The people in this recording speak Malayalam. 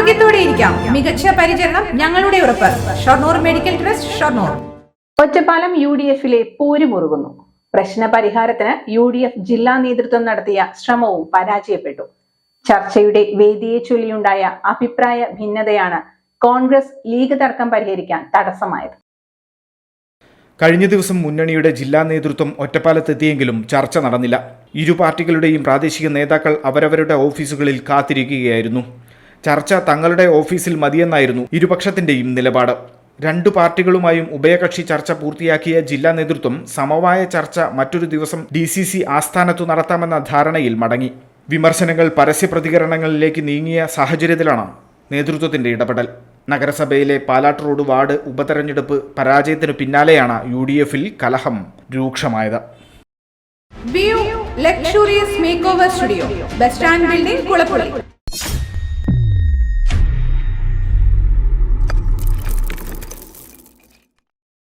ധൈര്യത്തോടെ ഇരിക്കാം. മികച്ച പരിചരണം ഞങ്ങളുടെ ഉറപ്പ്. Shoranur medical trust Shoranur. Ottapalam U D എഫിലെ പോര് മുറുകുന്നു. പ്രശ്ന പരിഹാരത്തിന് യു ഡി എഫ് ജില്ലാ നേതൃത്വം നടത്തിയ ശ്രമവും പരാജയപ്പെട്ടു. ചർച്ചയുടെ വേദിയെ ചൊല്ലിയുണ്ടായ അഭിപ്രായ ഭിന്നതയാണ് കോൺഗ്രസ് ലീഗ് തർക്കം പരിഹരിക്കാൻ തടസ്സമായത്. കഴിഞ്ഞ ദിവസം മുന്നണിയുടെ ജില്ലാ നേതൃത്വം ഒറ്റപ്പാലത്തെത്തിയെങ്കിലും ചർച്ച നടന്നില്ല. ഇരു പാർട്ടികളുടെയും പ്രാദേശിക നേതാക്കൾ അവരവരുടെ ഓഫീസുകളിൽ കാത്തിരിക്കുകയായിരുന്നു. ചർച്ച തങ്ങളുടെ ഓഫീസിൽ മതിയെന്നായിരുന്നു ഇരുപക്ഷത്തിന്റെയും നിലപാട്. രണ്ടു പാർട്ടികളുമായും ഉഭയകക്ഷി ചർച്ച പൂർത്തിയാക്കിയ ജില്ലാ നേതൃത്വം സമവായ ചർച്ച മറ്റൊരു ദിവസം ഡി സി സി ആസ്ഥാനത്തു നടത്താമെന്ന ധാരണയിൽ മടങ്ങി. വിമർശനങ്ങൾ പരസ്യ പ്രതികരണങ്ങളിലേക്ക് നീങ്ങിയ സാഹചര്യത്തിലാണ് നേതൃത്വത്തിന്റെ ഇടപെടൽ. നഗരസഭയിലെ പാലാട്ട് റോഡ് വാർഡ് ഉപതെരഞ്ഞെടുപ്പ് പരാജയത്തിനു പിന്നാലെയാണ് യു ഡി എഫിൽ കലഹം രൂക്ഷമായത്. Studio bus stand building